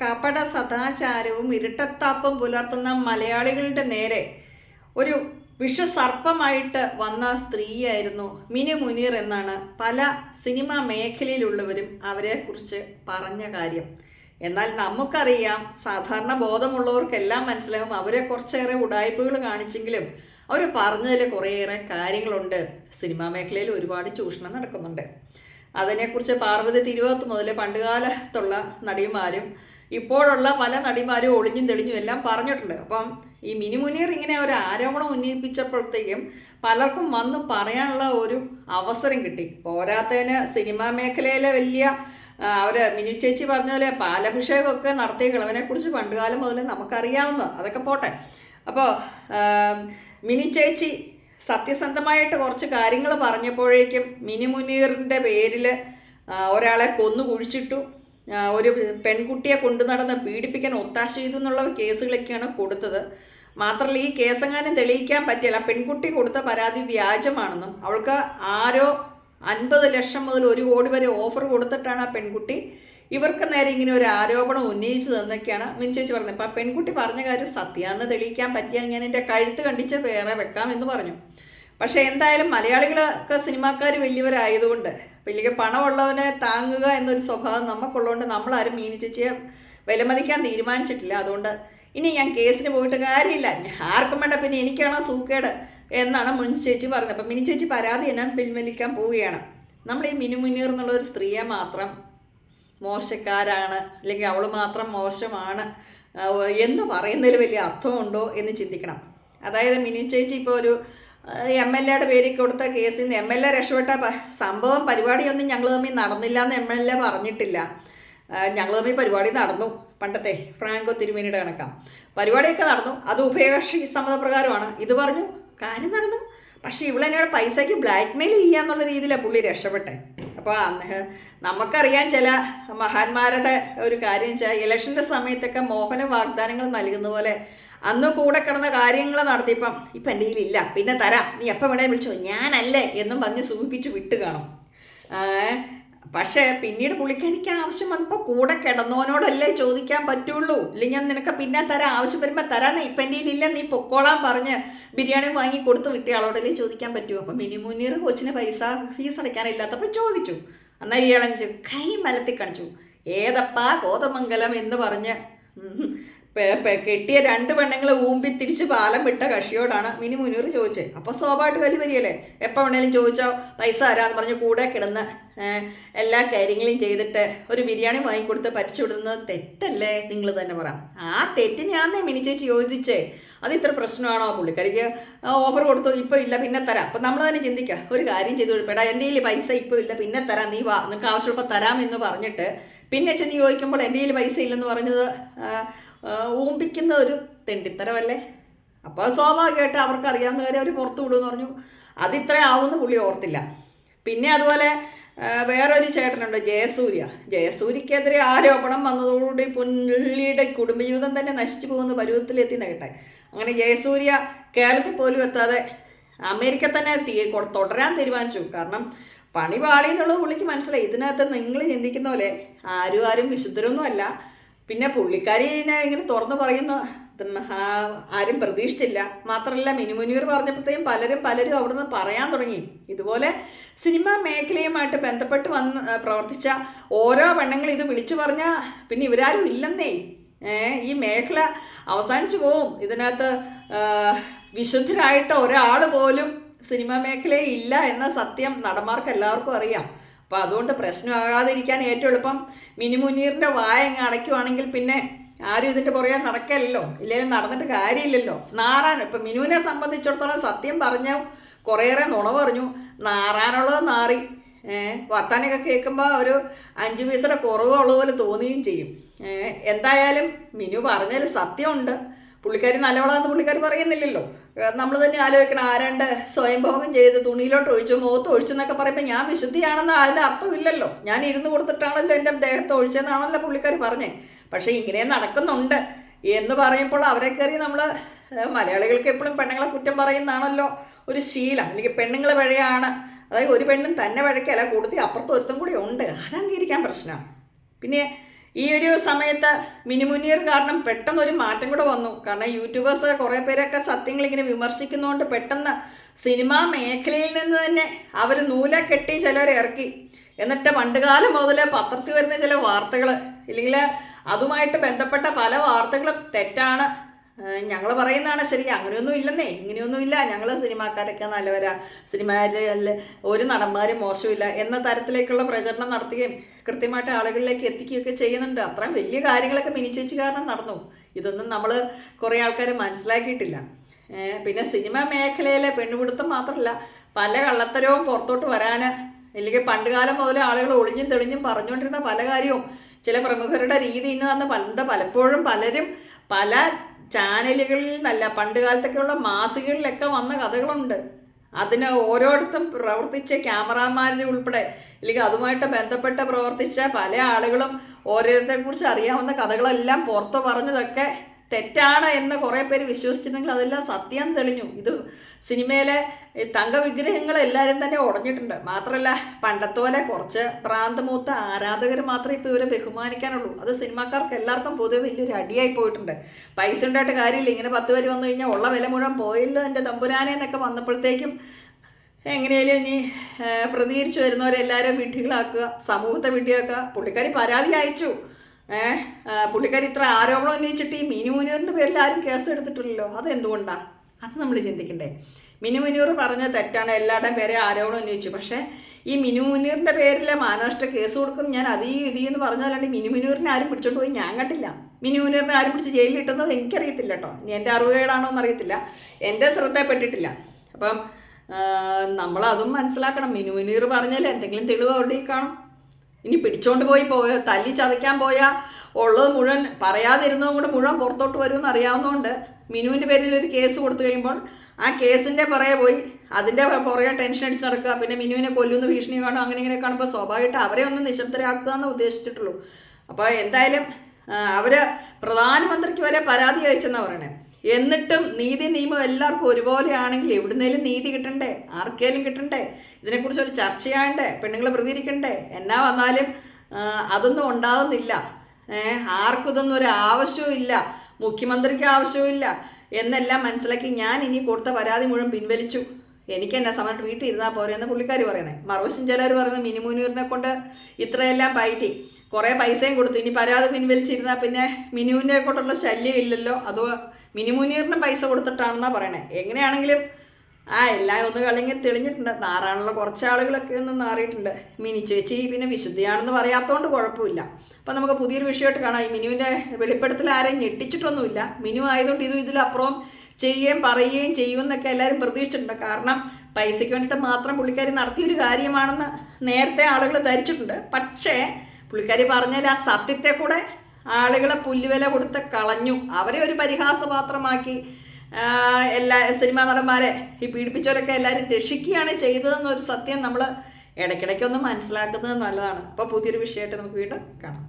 കപട സദാചാരവും ഇരട്ടത്താപ്പും പുലർത്തുന്ന മലയാളികളുടെ നേരെ ഒരു വിഷസർപ്പമായിട്ട് വന്ന സ്ത്രീയായിരുന്നു മിനി മുനീർ എന്നാണ് പല സിനിമാ മേഖലയിലുള്ളവരും അവരെക്കുറിച്ച് പറഞ്ഞ കാര്യം. എന്നാൽ നമുക്കറിയാം സാധാരണ ബോധമുള്ളവർക്കെല്ലാം മനസ്സിലാകും അവരെ കുറച്ചേറെ ഉടായ്പകൾ കാണിച്ചെങ്കിലും അവർ പറഞ്ഞതിൽ കുറേയേറെ കാര്യങ്ങളുണ്ട്. സിനിമാ മേഖലയിൽ ഒരുപാട് ചൂഷണം നടക്കുന്നുണ്ട്. അതിനെക്കുറിച്ച് പാർവതി തിരുവോത്ത് മുതൽ പണ്ടുകാലത്തുള്ള നടിമാരും ഇപ്പോഴുള്ള പല നടിമാരും ഒളിഞ്ഞും തെളിഞ്ഞും എല്ലാം പറഞ്ഞിട്ടുണ്ട്. അപ്പം ഈ മിനി മുനീർ ഇങ്ങനെ ഒരു ആരോപണം ഉന്നയിപ്പിച്ചപ്പോഴത്തേക്കും പലർക്കും വന്ന് പറയാനുള്ള ഒരു അവസരം കിട്ടി. പോരാത്തതിന് സിനിമാ മേഖലയിലെ വലിയ അവർ മിനി ചേച്ചി പറഞ്ഞ പോലെ പാലഭിഷേകമൊക്കെ നടത്തിയ കിളവനെക്കുറിച്ച് പണ്ടുകാലം മുതൽ നമുക്കറിയാവുന്ന അതൊക്കെ പോട്ടെ. അപ്പോൾ മിനി ചേച്ചി സത്യസന്ധമായിട്ട് കുറച്ച് കാര്യങ്ങൾ പറഞ്ഞപ്പോഴേക്കും മിനി മുനീറിന്റെ പേരിൽ ഒരാളെ കൊന്നു കുഴിച്ചിട്ടു. ഒരു പെൺകുട്ടിയെ കൊണ്ടു നടന്ന് പീഡിപ്പിക്കാൻ ഒത്താശ ചെയ്തു എന്നുള്ള കേസുകളൊക്കെയാണ് കൊടുത്തത്. മാത്രമല്ല ഈ കേസെങ്ങാനും തെളിയിക്കാൻ പറ്റില്ല. പെൺകുട്ടി കൊടുത്ത പരാതി വ്യാജമാണെന്നും അവൾക്ക് ആരോ അൻപത് ലക്ഷം മുതൽ ഒരു കോടി വരെ ഓഫർ കൊടുത്തിട്ടാണ് ആ പെൺകുട്ടി ഇവർക്ക് നേരെ ഇങ്ങനെ ഒരു ആരോപണം ഉന്നയിച്ചതെന്നൊക്കെയാണ് മിൻചേച്ചി പറഞ്ഞത്. ഇപ്പം പെൺകുട്ടി പറഞ്ഞ കാര്യം സത്യാന്ന് തെളിയിക്കാൻ പറ്റിയാൽ ഞാൻ എന്റെ കഴുത്ത് കണ്ടിച്ച് വേറെ വെക്കാം എന്ന് പറഞ്ഞു. പക്ഷേ എന്തായാലും മലയാളികളൊക്കെ സിനിമാക്കാർ വലിയവരായതുകൊണ്ട് വലിയ പണമുള്ളവനെ താങ്ങുക എന്നൊരു സ്വഭാവം നമുക്കുള്ളതുകൊണ്ട് നമ്മളാരും മീനി വിലമതിക്കാൻ തീരുമാനിച്ചിട്ടില്ല. അതുകൊണ്ട് ഇനി ഞാൻ കേസിന് പോയിട്ട് കാര്യമില്ല. ആർക്കും വേണ്ട പിന്നെ എനിക്കാണോ സൂക്കേട് എന്നാണ് മുനി ചേച്ചി പറഞ്ഞത്. അപ്പം മിനി ചേച്ചി പരാതി ഞാൻ പിൻവലിക്കാൻ പോവുകയാണ്. നമ്മൾ ഈ മിനു മുനീർ എന്നുള്ള ഒരു സ്ത്രീയെ മാത്രം മോശക്കാരാണ് അല്ലെങ്കിൽ അവൾ മാത്രം മോശമാണ് എന്ന് പറയുന്നതിൽ വലിയ അർത്ഥമുണ്ടോ എന്ന് ചിന്തിക്കണം. അതായത് മിനി ചേച്ചി ഇപ്പോൾ ഒരു എം എൽ എയുടെ പേരിൽ കൊടുത്ത കേസിൽ നിന്ന് എം എൽ എ രക്ഷപ്പെട്ട സംഭവം പരിപാടിയൊന്നും ഞങ്ങൾ തമ്മിൽ നടന്നില്ല എന്ന് എം എൽ എ പറഞ്ഞിട്ടില്ല. ഞങ്ങൾ തമ്മിൽ പരിപാടി നടന്നു പണ്ടത്തെ ഫ്രാങ്കോ തിരുമേനിയുടെ കണക്കാം. പരിപാടിയൊക്കെ നടന്നു. അത് ഉഭയകക്ഷി സമ്മതപ്രകാരമാണ്. ഇത് പറഞ്ഞു കാര്യം നടന്നു. പക്ഷേ ഇവളെന്നോട് പൈസയ്ക്ക് ബ്ലാക്ക് മെയിൽ ചെയ്യാന്നുള്ള രീതിയിലാണ് പുള്ളി രക്ഷപ്പെട്ടെ. അപ്പോൾ നമുക്കറിയാം ചില മഹാന്മാരുടെ ഒരു കാര്യം വെച്ചാൽ ഇലക്ഷന്റെ സമയത്തൊക്കെ മോഹന വാഗ്ദാനങ്ങൾ നൽകുന്ന പോലെ അന്ന് കൂടെ കിടന്ന കാര്യങ്ങൾ നടത്തിയപ്പം ഇപ്പം എന്റെ കയ്യിലില്ല പിന്നെ തരാം നീ എപ്പം വേണേ വിളിച്ചോ ഞാനല്ലേ എന്നും പറഞ്ഞ് സൂചിപ്പിച്ച് വിട്ട് കാണും. പക്ഷേ പിന്നീട് പുള്ളിക്കാരിക്ക് ആവശ്യം വന്നപ്പോൾ കൂടെ കിടന്നവനോടല്ലേ ചോദിക്കാൻ പറ്റുള്ളൂ. ഇല്ലെങ്കിൽ ഞാൻ നിനക്ക് പിന്നെ തരാം ആവശ്യം വരുമ്പോൾ തരാന്ന് ഇപ്പം എന്റെ കയ്യിലില്ല നീ പൊക്കോളാൻ പറഞ്ഞ് ബിരിയാണി വാങ്ങി കൊടുത്ത് വിട്ടിയാളോടല്ലേ ചോദിക്കാൻ പറ്റുമോ അപ്പം മിനി മുന്നീർ കൊച്ചിന് പൈസ ഫീസ് അടയ്ക്കാനില്ലാത്തപ്പോൾ ചോദിച്ചു. അന്നേരം ഇളഞ്ചു കൈ മലത്തി കാണിച്ചു. ഏതപ്പാ കോതമംഗലം എന്ന് പറഞ്ഞ് കെട്ടിയ രണ്ട് പെണ്ണുങ്ങളെ ഊമ്പി തിരിച്ച് പാലം വിട്ട കക്ഷിയോടാണ് മിനി മുനീർ ചോദിച്ചത് അപ്പോൾ സ്വാഭാവികമായിട്ട് വലിയ വരികയല്ലേ എപ്പോൾ വേണേലും ചോദിച്ചോ പൈസ ആരാന്ന് പറഞ്ഞ് കൂടെ കിടന്ന് എല്ലാ കാര്യങ്ങളും ചെയ്തിട്ട് ഒരു ബിരിയാണി വാങ്ങിക്കൊടുത്ത് പരിച്ചു വിടുന്നത് തെറ്റല്ലേ? നിങ്ങൾ തന്നെ പറ. ആ തെറ്റിനെയാന്നേ മിനി ചേച്ചി ചോദിച്ചേ. അത് ഇത്ര പ്രശ്നമാണോ പുള്ളിക്കാരിക്ക്? ഓഫർ കൊടുത്തു? ഇപ്പോൾ ഇല്ല പിന്നെ തരാം. അപ്പം നമ്മൾ തന്നെ ചിന്തിക്കുക ഒരു കാര്യം ചെയ്തു കൊടുപ്പെടാ എന്റെ കയ്യിൽ പൈസ ഇപ്പോൾ ഇല്ല പിന്നെ തരാം നീ വാ. നിനക്ക് ആവശ്യമുള്ളപ്പോൾ എന്ന് പറഞ്ഞിട്ട് പിന്നെ ചെന്ന് ചോദിക്കുമ്പോൾ എന്റെ കയ്യിൽ പൈസ ഇല്ലെന്ന് പറഞ്ഞത് ഊമ്പിക്കുന്ന ഒരു തെണ്ടിത്തരമല്ലേ? അപ്പോൾ സ്വാഭാവികമായിട്ട് അവർക്ക് അറിയാവുന്ന കാര്യം അവർ പുറത്തു വിടുമെന്ന് പറഞ്ഞു. അതിത്ര ആവുമെന്ന് പുള്ളി ഓർത്തില്ല. പിന്നെ അതുപോലെ വേറൊരു ചേട്ടനുണ്ട് ജയസൂര്യ. ജയസൂര്യക്കെതിരെ ആരോപണം വന്നതോടുകൂടി പുള്ളിയുടെ കുടുംബജീവിതം തന്നെ നശിച്ചു പോകുന്ന പരുവത്തിലെത്തി നേട്ടെ അങ്ങനെ ജയസൂര്യ കേരളത്തിൽ പോലും എത്താതെ അമേരിക്ക തന്നെ തീ തുടരാൻ തീരുമാനിച്ചു. കാരണം പണി പാളി എന്നുള്ളത് പുള്ളിക്ക് മനസ്സിലായി. ഇതിനകത്ത് നിങ്ങൾ ചിന്തിക്കുന്ന പോലെ ആരും ആരും വിശുദ്ധരൊന്നുമല്ല. പിന്നെ പുള്ളിക്കാരിനെ ഇങ്ങനെ തുറന്നു പറയുന്ന ആരും പ്രതീക്ഷിച്ചില്ല. മാത്രമല്ല മിനുമുനീർ പറഞ്ഞപ്പോഴത്തേക്കും പലരും പലരും അവിടുന്ന് പറയാൻ തുടങ്ങി. ഇതുപോലെ സിനിമാ മേഖലയുമായിട്ട് ബന്ധപ്പെട്ട് വന്ന് പ്രവർത്തിച്ച ഓരോ പെണ്ണുങ്ങൾ ഇത് വിളിച്ചു പറഞ്ഞാൽ പിന്നെ ഇവരാരും ഇല്ലെന്നേ. ഈ മേഖല അവസാനിച്ചു പോവും. ഇതിനകത്ത് വിശുദ്ധരായിട്ട് ഒരാൾ പോലും സിനിമാ മേഖലയിൽ ഇല്ല എന്ന സത്യം നടന്മാർക്ക് എല്ലാവർക്കും അറിയാം. അപ്പോൾ അതുകൊണ്ട് പ്രശ്നമാകാതിരിക്കാൻ ഏറ്റവും എളുപ്പം മിനി മുനീറിന്റെ വായ അങ്ങ് അടയ്ക്കുവാണെങ്കിൽ പിന്നെ ആരും ഇതിന്റെ പുറകെ നടക്കല്ലോ ഇല്ലെങ്കിലും നടന്നിട്ട് കാര്യമില്ലല്ലോ. നാറാൻ ഇപ്പം മിനുവിനെ സംബന്ധിച്ചിടത്തോളം സത്യം പറഞ്ഞു കുറേയേറെ നുണ പറഞ്ഞു. നാറാനുള്ളത് നാറി. വർത്താനൊക്കെ കേൾക്കുമ്പോൾ ഒരു അഞ്ച് പൈസയുടെ കുറവുള്ള പോലെ തോന്നുകയും ചെയ്യും. എന്തായാലും മിനു പറഞ്ഞതിൽ സത്യമുണ്ട്. പുള്ളിക്കാരി നല്ലവളാന്ന് പുള്ളിക്കാരി പറയുന്നില്ലല്ലോ. നമ്മൾ തന്നെ ആലോചിക്കണം ആരാണ്ട് സ്വയംഭോഗം ചെയ്ത് തുണിയിലോട്ട് ഒഴിച്ചു മുഖത്ത് ഒഴിച്ചെന്നൊക്കെ പറയുമ്പോൾ ഞാൻ വിശുദ്ധിയാണെന്ന് അതിന് അർത്ഥമില്ലല്ലോ. ഞാൻ ഇരുന്ന് കൊടുത്തിട്ടാണല്ലോ എന്റെ ദേഹത്ത് ഒഴിച്ചെന്നാണല്ലോ പുള്ളിക്കാരി പറഞ്ഞേ. പക്ഷേ ഇങ്ങനെ നടക്കുന്നുണ്ട്. എന്ന് പറയുമ്പോൾ അവരെ കയറി നമ്മൾ മലയാളികൾക്ക് എപ്പോഴും പെണ്ണുങ്ങളെ കുറ്റം പറയുന്നതാണല്ലോ ഒരു ശീലം. അല്ലെങ്കിൽ പെണ്ണുങ്ങൾ വഴിയാണ്. അതായത് ഒരു പെണ്ണും തന്നെ വഴക്കല്ല കൂടുതൽ അപ്പുറത്ത് ഒരുത്തും കൂടി ഉണ്ട്. അത് അംഗീകരിക്കാൻ പ്രശ്നമാണ് പിന്നെ ഈ ഒരു സമയത്ത് മിനിമുനിയർ കാരണം പെട്ടെന്ന് ഒരു മാറ്റം കൂടെ വന്നു. കാരണം യൂട്യൂബേഴ്സ് കുറേ പേരൊക്കെ സത്യങ്ങൾ ഇങ്ങനെ വിമർശിക്കുന്നതുകൊണ്ട് പെട്ടെന്ന് സിനിമാ മേഖലയിൽ നിന്ന് തന്നെ അവർ നൂല കെട്ടി ചിലർ ഇറക്കി. എന്നിട്ട് പണ്ടുകാലം മുതൽ പത്രത്തിൽ വരുന്ന ചില വാർത്തകൾ ഇല്ലെങ്കിൽ അതുമായിട്ട് ബന്ധപ്പെട്ട പല വാർത്തകളും തെറ്റാണ്. ഞങ്ങൾ പറയുന്നതാണ് ശരി അങ്ങനെയൊന്നും ഇല്ലെന്നേ ഇങ്ങനെയൊന്നും ഇല്ല. ഞങ്ങൾ സിനിമാക്കാരൊക്കെ നല്ലവരാ. സിനിമയിൽ ഒരു നടന്മാരും മോശമില്ല എന്ന തരത്തിലേക്കുള്ള പ്രചരണം നടത്തുകയും കൃത്യമായിട്ട് ആളുകളിലേക്ക് എത്തിക്കുകയൊക്കെ ചെയ്യുന്നുണ്ട്. അത്രയും വലിയ കാര്യങ്ങളൊക്കെ മിനിച്ചേച്ച് കാരണം നടന്നു. ഇതൊന്നും നമ്മൾ കുറേ ആൾക്കാർ മനസ്സിലാക്കിയിട്ടില്ല. പിന്നെ സിനിമ മേഖലയിലെ പെണ്ണുപിടുത്തം മാത്രമല്ല പല കള്ളത്തരവും പുറത്തോട്ട് വരാൻ അല്ലെങ്കിൽ പണ്ടുകാലം മുതൽ ആളുകൾ ഒളിഞ്ഞും തെളിഞ്ഞും പറഞ്ഞുകൊണ്ടിരുന്ന പല കാര്യവും ചില പ്രമുഖരുടെ രീതി ഇന്ന് പണ്ട് പലപ്പോഴും പലരും പല ചാനലുകളിൽ നിന്നല്ല പണ്ട് കാലത്തൊക്കെയുള്ള മാസികകളിലൊക്കെ വന്ന കഥകളുണ്ട്. അതിന് ഓരോരുത്തും പ്രവർത്തിച്ച ക്യാമറാമാരെ ഉൾപ്പെടെ അല്ലെങ്കിൽ അതുമായിട്ട് ബന്ധപ്പെട്ട് പ്രവർത്തിച്ച പല ആളുകളും ഓരോരുത്തരെ കുറിച്ച് അറിയാവുന്ന കഥകളെല്ലാം പുറത്ത് പറഞ്ഞതൊക്കെ തെറ്റാണ് എന്ന് കുറേ പേര് വിശ്വസിച്ചിരുന്നെങ്കിൽ അതെല്ലാം സത്യം തെളിഞ്ഞു. ഇത് സിനിമയിലെ തങ്കവിഗ്രഹങ്ങൾ എല്ലാവരും തന്നെ ഉടഞ്ഞിട്ടുണ്ട് മാത്രമല്ല പണ്ടത്തെ പോലെ കുറച്ച് ഭ്രാന്തമൂത്ത ആരാധകർ മാത്രമേ ഇപ്പോൾ ഇവരെ ബഹുമാനിക്കാനുള്ളൂ. അത് സിനിമാക്കാർക്ക് എല്ലാവർക്കും പൊതുവെ വലിയൊരു അടിയായി പോയിട്ടുണ്ട്. പൈസ ഉണ്ടായിട്ട് കാര്യമില്ല. ഇങ്ങനെ പത്ത് പേര് വന്നു കഴിഞ്ഞാൽ ഉള്ള വില മുഴുവൻ പോയല്ലോ എന്റെ തമ്പുരാനെ എന്നൊക്കെ വന്നപ്പോഴത്തേക്കും എങ്ങനെയാലും ഇനി പ്രതികരിച്ചു വരുന്നവരെല്ലാവരും വിഡ്ഢികളാക്കുക സമൂഹത്തെ വിഡ്ഢിയാക്കുക. പുള്ളിക്കാരി പരാതി അയച്ചു. പുള്ളിക്കാരി ഇത്ര ആരോപണം ഉന്നയിച്ചിട്ട് ഈ മിനി മുനീറിന്റെ പേരിൽ ആരും കേസ് എടുത്തിട്ടില്ലല്ലോ. അതെന്തുകൊണ്ടാണ് അത് നമ്മൾ ചിന്തിക്കണ്ടേ. മിനി മുനീർ പറഞ്ഞ തെറ്റാണ് എല്ലാവരുടെയും പേരെ ആരോപണം ഉന്നയിച്ചു. പക്ഷേ ഈ മിനി മുനീറിന്റെ പേരിൽ മാനനഷ്ട കേസ് കൊടുക്കും ഞാൻ അതീ ഇതീ എന്ന് പറഞ്ഞാലാണ്ട് മിനി മുനീറിനെ ആരും പിടിച്ചോണ്ട് പോയി ഞാൻ കണ്ടില്ല. മിനി മുനീറിനെ ആരും പിടിച്ച് ജയിലിൽ ഇട്ടെന്നോ എനിക്കറിയത്തില്ല കേട്ടോ. എന്റെ അറിവുകേടാണോ എന്നറിയത്തില്ല. എന്റെ ശ്രദ്ധയിൽപ്പെട്ടിട്ടില്ല അപ്പം നമ്മളതും മനസ്സിലാക്കണം. മിനു മുനീർ പറഞ്ഞാൽ എന്തെങ്കിലും തെളിവ് അവിടെ കാണും. ഇനി പിടിച്ചോണ്ട് പോയി പോയ തല്ലി ചതയ്ക്കാൻ പോയാൽ ഉള്ളത് മുഴുവൻ പറയാതിരുന്നതും കൂടെ മുഴുവൻ പുറത്തോട്ട് വരുമെന്ന് അറിയാവുന്നതുകൊണ്ട് മിനുവിന്റെ പേരിൽ ഒരു കേസ് കൊടുത്തു കഴിയുമ്പോൾ ആ കേസിന്റെ പുറകെ പോയി അതിന്റെ പുറകെ ടെൻഷൻ അടിച്ച് നടക്കുക. പിന്നെ മിനുവിനെ കൊല്ലുന്ന ഭീഷണി കാണും അങ്ങനെ ഇങ്ങനെ കാണുമ്പോൾ സ്വാഭാവികമായിട്ട് അവരെ ഒന്ന് നിശബ്ദരാക്കുക എന്ന് ഉദ്ദേശിച്ചിട്ടുള്ളൂ. അപ്പോൾ എന്തായാലും അവർ പ്രധാനമന്ത്രിക്ക് വരെ പരാതി അയച്ചെന്നാണ് പറയണേ. എന്നിട്ടും നീതി നിയമം എല്ലാവർക്കും ഒരുപോലെയാണെങ്കിൽ എവിടുന്നേലും നീതി കിട്ടണ്ടേ? ആർക്കേലും കിട്ടണ്ടേ? ഇതിനെക്കുറിച്ച് ഒരു ചർച്ച ചെയ്യണ്ടേ പെണ്ണുങ്ങൾ പ്രതികരിക്കണ്ടേ? എന്നാ വന്നാലും അതൊന്നും ഉണ്ടാകുന്നില്ല ആർക്കും ഇതൊന്നും ഒരു ആവശ്യവും ഇല്ല. മുഖ്യമന്ത്രിക്ക് ആവശ്യവുമില്ല എന്നെല്ലാം മനസ്സിലാക്കി ഞാൻ ഇനി കൊടുത്ത പരാതി മുഴുവൻ പിൻവലിച്ചു. എനിക്ക് എന്നെ സമയത്ത് വീട്ടിൽ ഇരുന്നാൽ പോരെ എന്ന് പുള്ളിക്കാർ പറയുന്നത് മറുവശം ചിലർ പറയുന്നത് മിനിമുനീറിനെ കൊണ്ട് ഇത്രയെല്ലാം പയറ്റി. കുറേ പൈസയും കൊടുത്തു. ഇനി പരാതി പിൻവലിച്ചിരുന്നാൽ പിന്നെ മിനിമുനെ കൊണ്ടുള്ള ശല്യം ഇല്ലല്ലോ. അതോ മിനിമുനീറിന് പൈസ കൊടുത്തിട്ടാണെന്നാണ് പറയണേ. എങ്ങനെയാണെങ്കിലും ആ എല്ലാം ഒന്ന് കളിങ്ങി തെളിഞ്ഞിട്ടുണ്ട്. നാറാണുള്ള കുറച്ച് ആളുകളൊക്കെ ഒന്ന് നാറിയിട്ടുണ്ട്. മിനി ചേച്ചി പിന്നെ വിശുദ്ധിയാണെന്ന് പറയാത്തതുകൊണ്ട് കുഴപ്പമില്ല. അപ്പം നമുക്ക് പുതിയൊരു വിഷയമായിട്ട് കാണാം. ഈ മിനുവിന്റെ വെളിപ്പെടുത്തൽ ആരെയും ഞെട്ടിച്ചിട്ടൊന്നുമില്ല. മിനു ആയതുകൊണ്ട് ഇതും ഇതിലപ്പുറം ചെയ്യുകയും പറയുകയും ചെയ്യും എന്നൊക്കെ എല്ലാവരും പ്രതീക്ഷിച്ചിട്ടുണ്ട്. കാരണം പൈസയ്ക്ക് വേണ്ടിയിട്ട് മാത്രം പുള്ളിക്കാരി നടത്തിയൊരു കാര്യമാണെന്ന് നേരത്തെ ആളുകൾ ധരിച്ചിട്ടുണ്ട്. പക്ഷേ പുള്ളിക്കാരി പറഞ്ഞാൽ ആ സത്യത്തെ കൂടെ ആളുകളെ പുല്ലുവില കൊടുത്ത് കളഞ്ഞു. അവരെ ഒരു പരിഹാസപാത്രമാക്കി എല്ലാ സിനിമാ നടന്മാരെ ഈ പീഡിപ്പിച്ചവരൊക്കെ എല്ലാവരും രക്ഷിക്കുകയാണ് ചെയ്തതെന്നൊരു സത്യം നമ്മൾ ഇടയ്ക്കിടയ്ക്കൊന്ന് മനസ്സിലാക്കുന്നത് നല്ലതാണ്. അപ്പോൾ പുതിയൊരു വിഷയമായിട്ട് നമുക്ക് വീണ്ടും കാണാം.